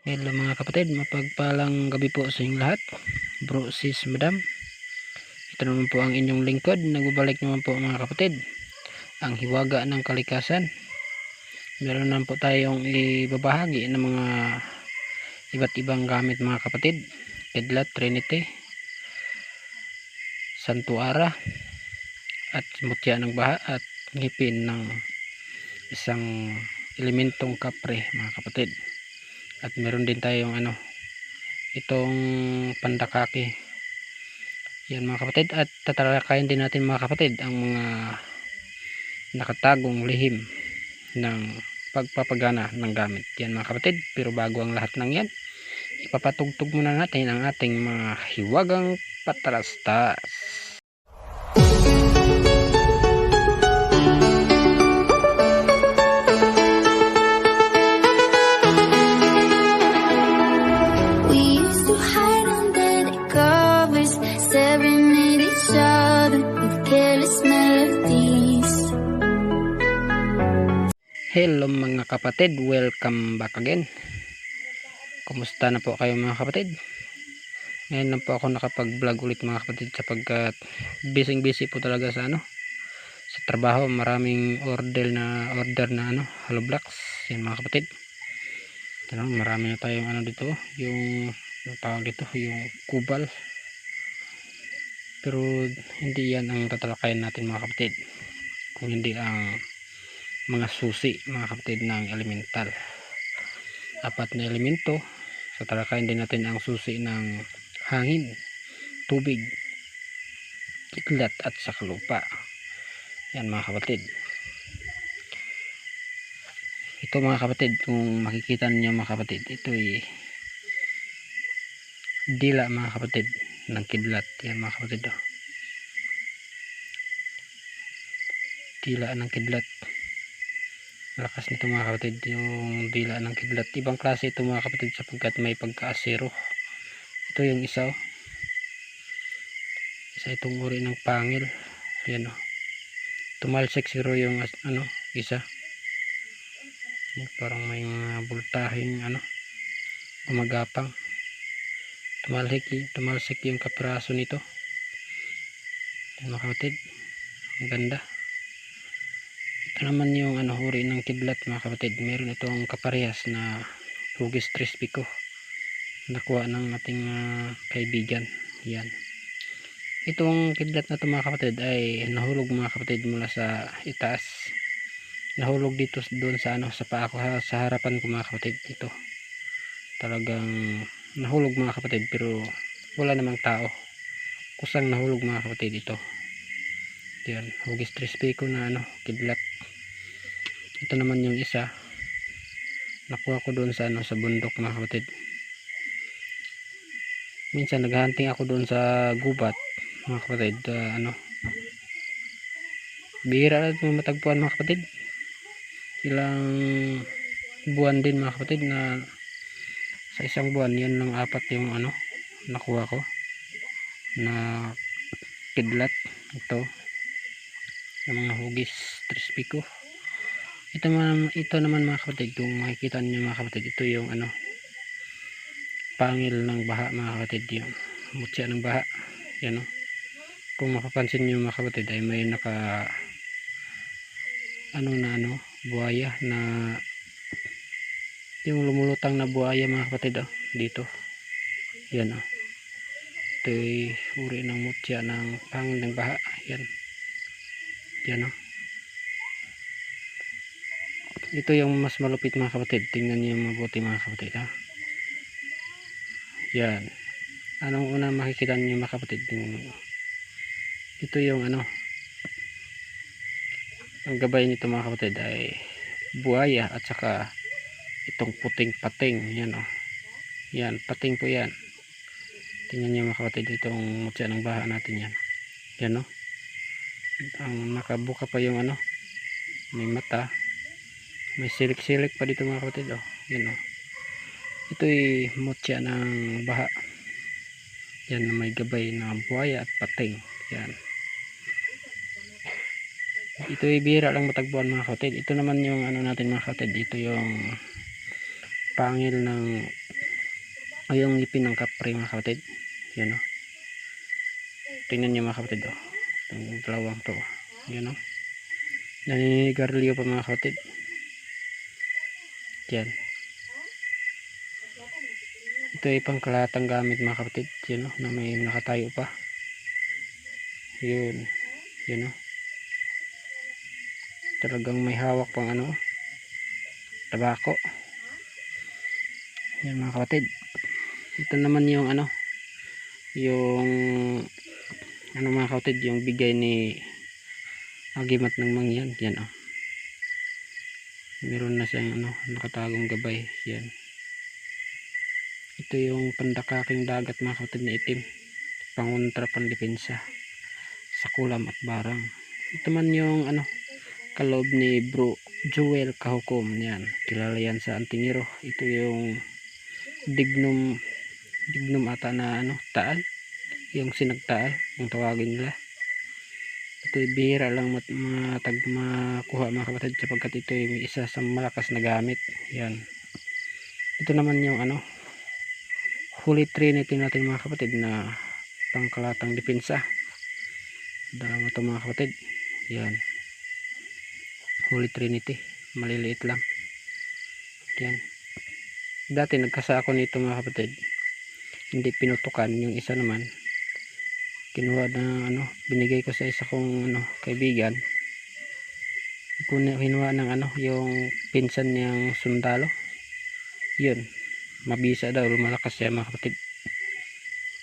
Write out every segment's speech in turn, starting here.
Hello mga kapatid, mapagpalang gabi po sa inyong lahat. Bro, sis, madam. Ito naman po ang inyong lingkod. Nagbabalik naman po mga kapatid. Ang hiwaga ng kalikasan. Meron naman po tayong ibabahagi ng mga iba't ibang gamit mga kapatid. Kidlat, Trinity, Santuara, at mutya ng baha at ngipin ng isang elementong kapre mga kapatid at meron din tayong ano itong pandakaki yan mga kapatid. At tatalakayin din natin mga kapatid ang mga nakatagong lihim ng pagpapagana ng gamit. Yan mga kapatid pero bago ang lahat ng yan ipapatugtog muna natin ang ating mga hiwagang patalastas Hello mga kapatid, welcome back again. Kumusta na po kayo mga kapatid? Ngayon lang po ako nakapag-vlog ulit mga kapatid sapagkat busy busy po talaga sa ano sa trabaho, maraming order na order na ano, hollow blocks. Yan mga kapatid. Na, marami na tayong ano dito, yung yung tawag dito, yung kubal. Pero hindi yan ang tatalakayin natin mga kapatid. Kung hindi ang mga susi mga kapatid ng elemental. Apat na elemento. So talakayin din natin ang susi ng hangin tubig kidlat at saka lupa. Yan mga kapatid. Ito mga kapatid kung makikita niyo mga kapatid ito ay dila mga kapatid ng kidlat. Yan mga kapatid oh. dila ng kidlat lakas nito mga kapatid yung dila ng kidlat. Ibang klase ito mga kapatid sapagkat may pagkaasero. Ito yung isa oh. isa itong uri ng pangil. Yan oh. tumalsik siguro yung ano isa. Parang may mga bultahing ano gumagapang. Tumalsik tumalsik yung kapiraso nito. Yan mga kapatid. Ang ganda naman yung ano huri ng kidlat mga kapatid. Meron itong kaparehas na hugis trispico nakuha ng ating ah, kaibigan. Yan. Itong kidlat na ito mga kapatid ay nahulog mga kapatid mula sa itaas. Nahulog dito doon sa ano sa paa ko ha- sa harapan ko mga kapatid. Ito. Talagang nahulog mga kapatid pero wala namang tao. Kusang nahulog mga kapatid ito yan hugis trispico na ano kidlat. Ito naman yung isa. Nakuha ko doon sa ano sa bundok mga kapatid. Minsan naghahunting ako doon sa gubat mga kapatid ah, ano. Bihira ito matagpuan mga kapatid. Ilang buwan din mga kapatid na sa isang buwan yan ng apat yung ano nakuha ko na kidlat. Ito ng mga hugis trispico ito naman ito naman mga kapatid kung makikita niyo mga kapatid ito yung ano pangil ng baha mga kapatid yung mutya ng baha. Yan o kung mapapansin niyo mga kapatid ay may naka ano na ano buhaya na yung lumulutang na buhaya mga kapatid oh, dito. Yan o ito ay uri ng mutya ng pangil ng baha. Yan yan o ito yung mas malupit mga kapatid. Tingnan niyo mabuti mga kapatid ha. Yan. Anong una makikita niyo mga kapatid? Yung ito yung ano ang gabay nito mga kapatid ay buhaya at saka itong puting pating. Yan o yan pating po yan. Tingnan niyo mga kapatid itong mutya ng baha natin yan. Yan o ang nakabuka pa yung ano may mata may silik-silik pa dito mga kapatid oh. Yan oh. Ito'y mutya ng baha. Yan na may gabay na buhaya at pating. Yan. Ito'y bira lang matagpuan mga kapatid. Ito naman yung ano natin mga kapatid. Ito yung pangil ng o yung ngipin ng kapre mga kapatid yan o tingnan nyo mga kapatid o itong dalawang to. Yan o naninigarilyo pa mga kapatid. Yan. Ito ay pangkalatang gamit mga kapatid. Yan o na may nakatayo pa. Yun. Yun o talagang may hawak pang ano tabako. Yan mga kapatid. Ito naman yung ano yung ano mga kapatid yung bigay ni agimat ng mangyan yan oh. Meron na siyang ano nakatagong gabay yan. Ito yung pandakaking dagat mga kapatid na itim. Pangontra pandepensa sa kulam at barang. Ito man yung ano kaloob ni bro Joel Kahukom yan. Kilala yan sa Antingiro. Ito yung dignum dignum ata na ano taal yung sinagtaal kung tawagin nila. Ito bihira lang mat, matag makuha mga kapatid sapagkat ito yung isa sa malakas na gamit. Yan. Ito naman yung ano Holy Trinity natin mga kapatid na pangkalatang depensa. Dalawa to mga kapatid. Yan. Holy Trinity. Maliliit lang. Yan. Dati nagkasa ako nito mga kapatid. Hindi pinutukan. Yung isa naman kinuha na ano binigay ko sa isa kong ano kaibigan. Kinuha ng ano yung pinsan niyang sundalo. Yun. Mabisa daw lumalakas siya mga kapatid.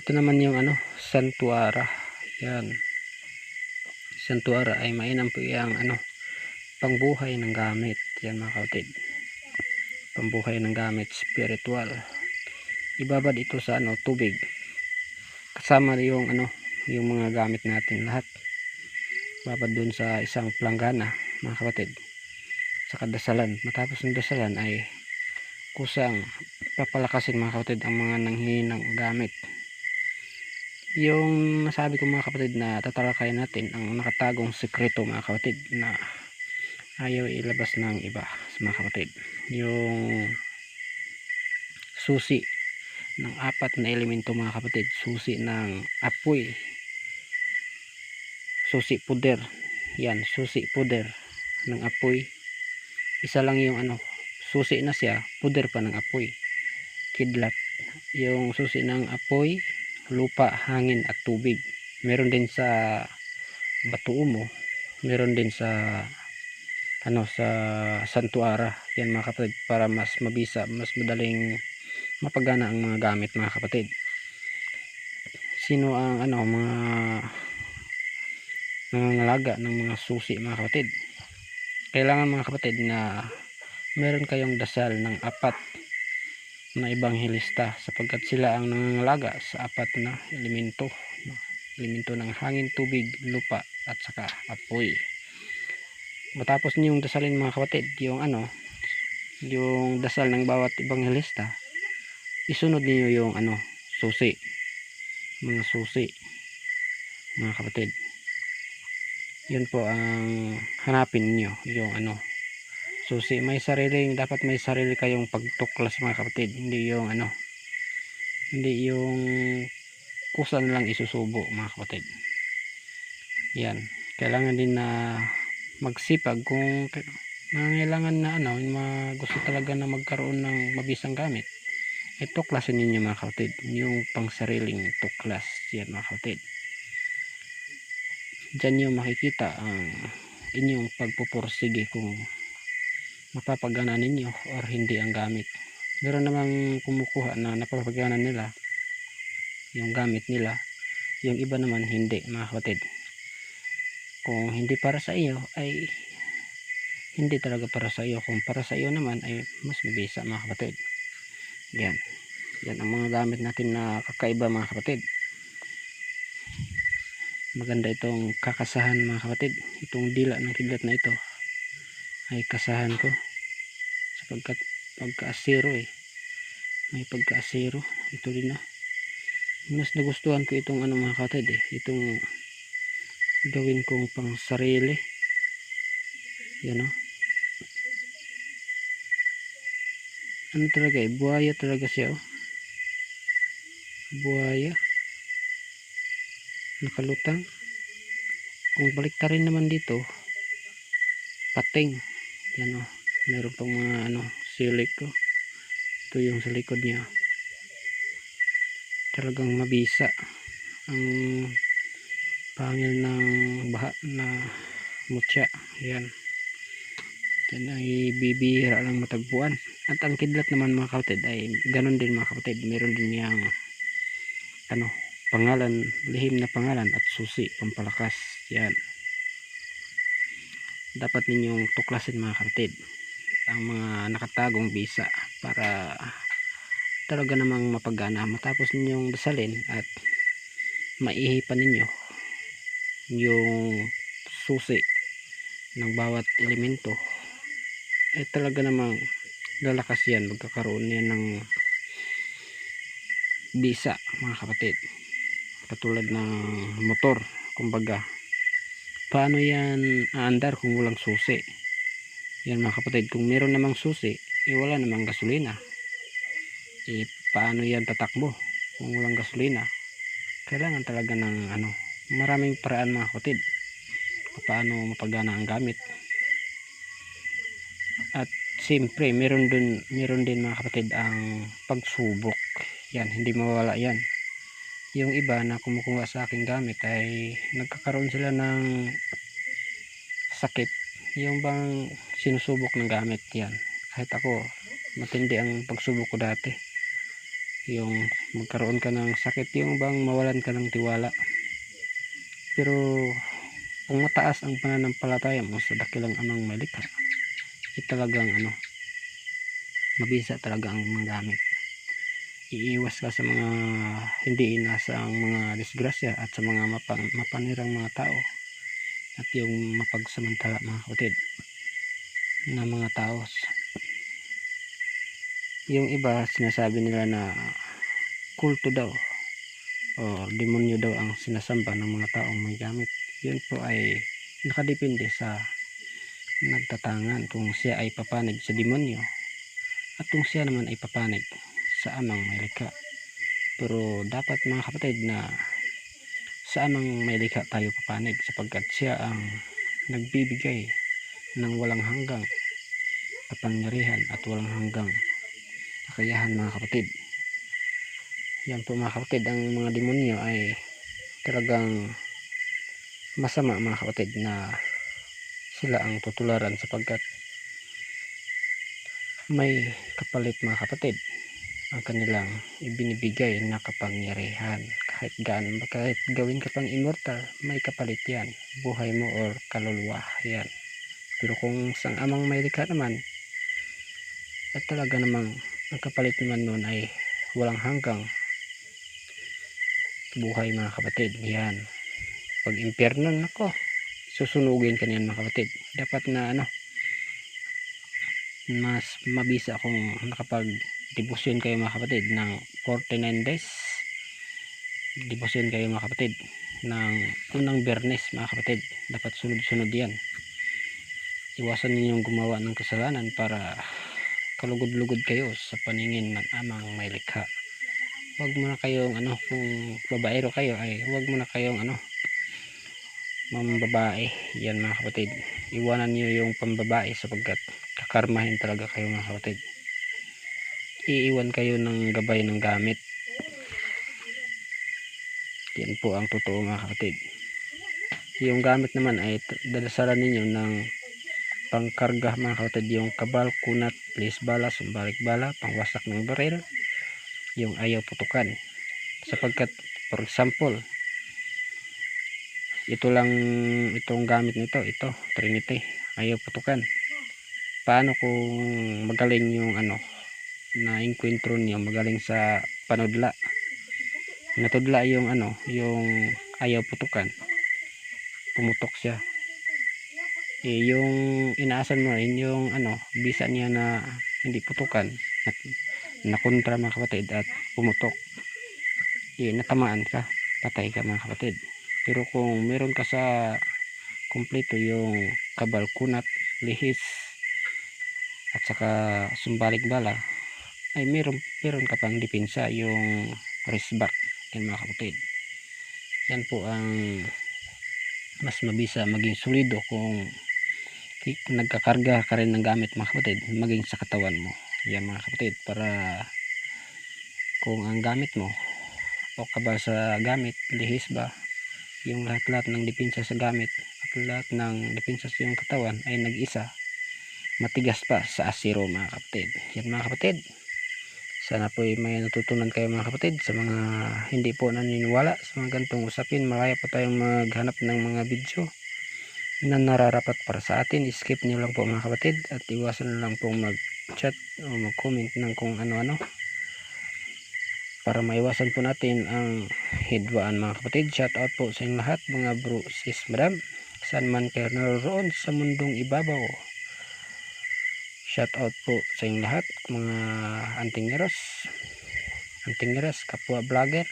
Ito naman yung ano santuara. Yan. Santuara ay mainam po yung ano pangbuhay ng gamit. Yan mga kapatid. Pambuhay ng gamit spiritual. Ibabad ito sa ano tubig. Kasama yung ano yung mga gamit natin lahat. Babad dun sa isang planggana mga kapatid. Sa dasalan matapos ng dasalan ay kusang papalakasin mga kapatid ang mga nanghihinang gamit. Yung nasabi ko mga kapatid na tatalakayin natin ang nakatagong sekreto mga kapatid na ayaw ilabas ng iba mga kapatid. Yung susi ng apat na elemento mga kapatid. Susi ng apoy susi puder. Yan susi puder ng apoy. Isa lang yung ano susi na siya puder pa ng apoy. Kidlat. Yung susi ng apoy lupa, hangin at tubig. Meron din sa batuumo meron din sa ano sa santuara. Yan mga kapatid para mas mabisa mas madaling mapagana ang mga gamit mga kapatid. Sino ang ano mga nangangalaga ng mga susi mga kapatid. Kailangan mga kapatid na meron kayong dasal ng apat na ibanghelista sapagkat sila ang nangangalaga sa apat na elemento elemento ng hangin, tubig, lupa at saka apoy. Matapos niyong dasalin mga kapatid yung ano yung dasal ng bawat ibanghelista isunod niyo yung ano susi. Mga susi mga kapatid yun po ang hanapin niyo yung ano. Susi may sariling dapat may sarili kayong pagtuklas mga kapatid. Hindi yung ano hindi yung kusan lang isusubo mga kapatid. Yan. Kailangan din na magsipag kung nangailangan na ano gusto talaga na magkaroon ng mabisang gamit eh tuklasin ninyo mga kapatid. Yung pang sariling tuklas. Yan mga kapatid dyan nyo makikita ang inyong pagpupursige kung mapapagana ninyo or hindi ang gamit. Meron namang kumukuha na napapagana nila yung gamit nila yung iba naman hindi mga kapatid. Kung hindi para sa iyo ay hindi talaga para sa iyo. Kung para sa iyo naman ay mas mabisa mga kapatid. Yan. Yan ang mga gamit natin na kakaiba mga kapatid maganda itong kakasahan mga kapatid. Itong dila ng kidlat na ito ay kasahan ko. Sapagkat pagka-asero eh. May pagka-asero. Ito din na mas nagustuhan ko itong ano mga kapatid eh. Itong gawin kong pang sarili yan o ano talaga eh, buhaya talaga siya oh. Buhaya. Nakalutang. Kung baliktarin naman dito, pating. Yan oh. Meron pang mga ano, silik ko. Ito yung sa likod niya. Talagang mabisa. Ang pangil ng baha na mutya. Yan. Yan ay bibihira lang matagpuan. At ang kidlat naman mga kapatid ay ganun din mga kapatid. Meron din niyang ano, pangalan, lihim na pangalan at susi, pampalakas. Yan. Dapat ninyong tuklasin mga kapatid ang mga nakatagong bisa para talaga namang mapagana matapos ninyong dasalin at maihipan ninyo yung susi ng bawat elemento eh talaga namang lalakas yan magkakaroon yan ng bisa mga kapatid katulad ng motor kumbaga. Paano yan aandar kung walang susi? Yan mga kapatid kung meron namang susi eh wala namang gasolina. Eh paano yan tatakbo kung walang gasolina? Kailangan talaga ng ano maraming paraan mga kapatid paano mapagana ang gamit. At siyempre meron dun meron din mga kapatid ang pagsubok. Yan hindi mawala yan yung iba na kumukuha sa aking gamit ay nagkakaroon sila ng sakit. Yung bang sinusubok ng gamit yan. Kahit ako matindi ang pagsubok ko dati. Yung magkaroon ka ng sakit yung bang mawalan ka ng tiwala. Pero kung mataas ang pananampalataya mo sa dakilang amang malikha eh talagang ano mabisa talaga ang mga gamit iiwas ka sa mga hindi inasa ang mga disgrasya at sa mga mapang, mapanirang mga tao at yung mapagsamantala mga kapatid na mga tao? Yung iba sinasabi nila na kulto daw o demonyo daw ang sinasamba ng mga taong may gamit. Yun po ay nakadepende sa nagtatangan kung siya ay papanig sa demonyo at kung siya naman ay papanig sa amang may likha. Pero dapat mga kapatid na sa amang may likha tayo papanig sapagkat siya ang nagbibigay ng walang hanggang kapangyarihan at walang hanggang kakayahan mga kapatid. Yan po mga kapatid ang mga demonyo ay talagang masama mga kapatid na sila ang tutularan sapagkat may kapalit mga kapatid ang kanilang ibinibigay na kapangyarihan. Kahit gaan kahit gawin ka pang immortal may kapalit yan. Buhay mo or kaluluwa yan pero kung sang amang may likha naman at talaga namang ang kapalit naman nun ay walang hanggang buhay mga kapatid. Yan. Pag impyerno nako susunugin ka niyan mga kapatid. Dapat na ano mas mabisa kung nakapag debosyon kayo mga kapatid ng 49 days. Debosyon kayo mga kapatid ng unang bernes mga kapatid. Dapat sunod-sunod yan. Iwasan ninyong gumawa ng kasalanan para kalugod-lugod kayo sa paningin ng amang may likha. Huwag mo na kayong ano kung babaero kayo ay huwag mo na kayong ano mambabae. Yan mga kapatid. Iwanan niyo yung pambabae sapagkat kakarmahin talaga kayo mga kapatid iiwan kayo ng gabay ng gamit. Yan po ang totoo mga kapatid. Yung gamit naman ay dalasaran ninyo ng pangkarga mga kapatid. Yung kabal, kunat, place bala, sumbalik bala pangwasak ng baril yung ayaw putukan. Sapagkat for example ito lang itong gamit nito ito trinity ayaw putukan. Paano kung magaling yung ano na encuentro niyo magaling sa panudla. Natudla yung ano yung ayaw putukan. Pumutok siya. Eh, yung inaasan mo rin yung ano bisa niya na hindi putukan. Na, nakontra mga kapatid at pumutok. Eh, natamaan ka. Patay ka mga kapatid. Pero kung meron ka sa kumpleto yung kabal kunat lihis at saka sumbalik bala ay meron, meron ka pang depensa yung wristback yan mga kapatid. Yan po ang mas mabisa maging solido kung, kung nagkakarga ka rin ng gamit mga kapatid maging sa katawan mo. Yan mga kapatid para kung ang gamit mo o kabal sa gamit lihis ba yung lahat-lahat ng depensa sa gamit at lahat ng depensa sa iyong katawan ay nag-isa matigas pa sa asiro mga kapatid. Yan mga kapatid sana po ay may natutunan kayo mga kapatid sa mga hindi po naniniwala sa mga gantong usapin. Malaya pa tayong maghanap ng mga video na nararapat para sa atin. Skip nyo lang po mga kapatid at iwasan lang pong mag chat o mag comment ng kung ano-ano para maiwasan po natin ang hidwaan mga kapatid. Shout out po sa inyong lahat mga bro sis madam. Saan man kayo naroon sa mundong ibabaw shout out po sa inyong lahat mga antingeros antingeros kapwa vlogger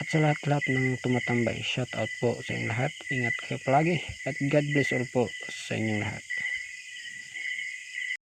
at sa lahat-lahat ng tumatambay. Shout out po sa inyong lahat. Ingat kayo palagi at God bless all po sa inyong lahat